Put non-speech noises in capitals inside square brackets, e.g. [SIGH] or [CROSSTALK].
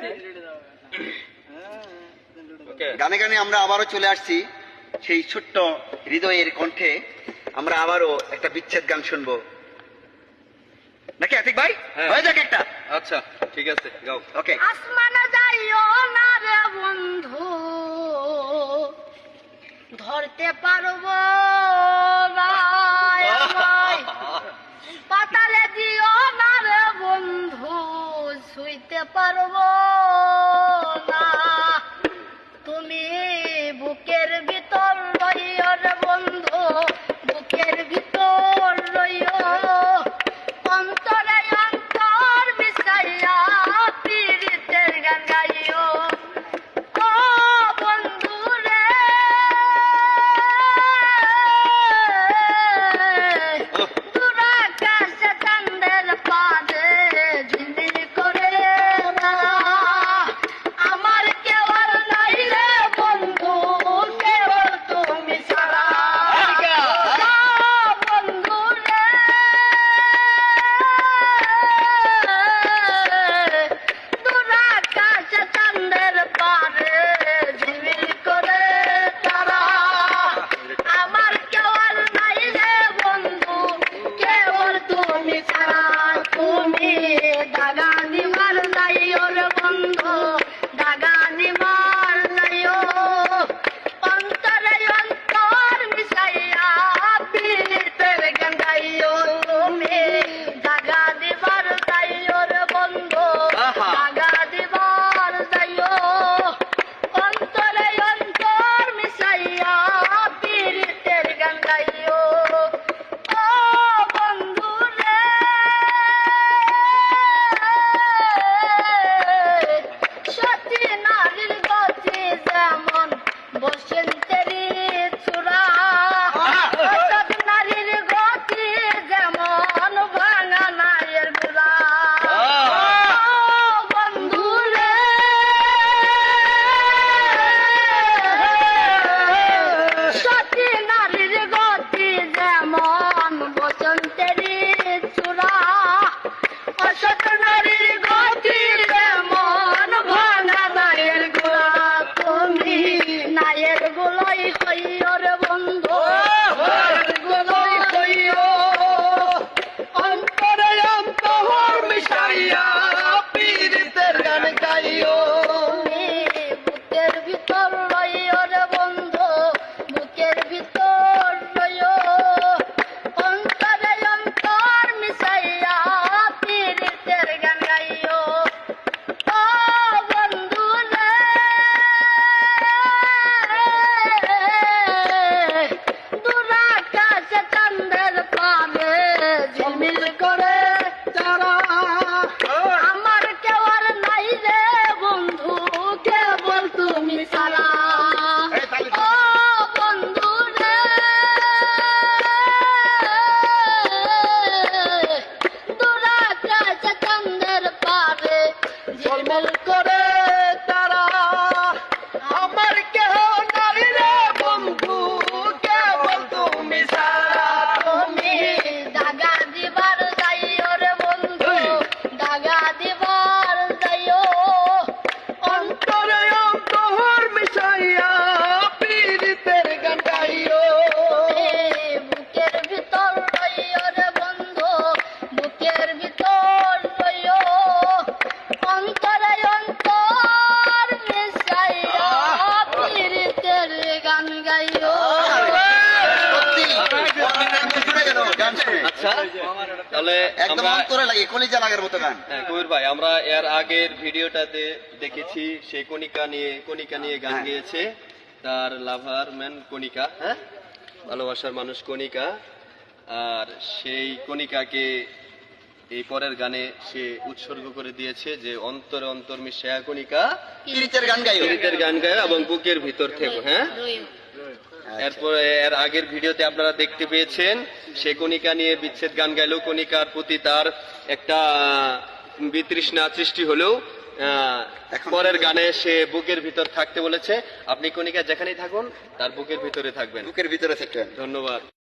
[COUGHS] গানে গানে আমরা আবারও চলে আসছি সেই ছোট্ট হৃদয়ের কণ্ঠে। আমরা আবারও একটা বিচ্ছেদ গান শুনব। নাকি আতিক ভাই? হ্যাঁ। হয়ে যাক একটা। আচ্ছা ঠিক আছে গাও। ওকে আসমানে যাইও না রে বন্ধু ধরতে পারব না। [LAUGHS] পাতালে দিও না রে বন্ধু শুইতে পারব করে আচ্ছা তাহলে একদম আমরা অন্তরে লাগে কলিজা লাগার মতো গান। হ্যাঁ, কবির ভাই আমরা এর আগের ভিডিওটাতে দেখেছি সে কণিকা নিয়ে কণিকা নিয়ে গান হ্যাঁ। তার লাভার ম্যান কণিকা হ্যাঁ? ভালোবাসার মানুষ কণিকা। আর সেই কণিকাকে এই পরের গানে সে উৎসর্গ করে দিয়েছে যে অন্তরে অন্তর মিশায়া কণিকা গান গায় গান গায় এবং বুকের ভিতর থেকে হ্যাঁ। এরপরে এর আগের ভিডিওতে আপনারা দেখতে পেয়েছেন সে কণিকা নিয়ে বিচ্ছেদ গান গাইল। কণিকার প্রতি তার একটা বিতৃষ্ণা সৃষ্টি হলেও পরের গানে সে বুকের ভিতর থাকতে বলেছে। আপনি কণিকা যেখানেই থাকুন তার বুকের ভিতরে থাকবেন। বুকের ভিতরে থাকবেন। ধন্যবাদ।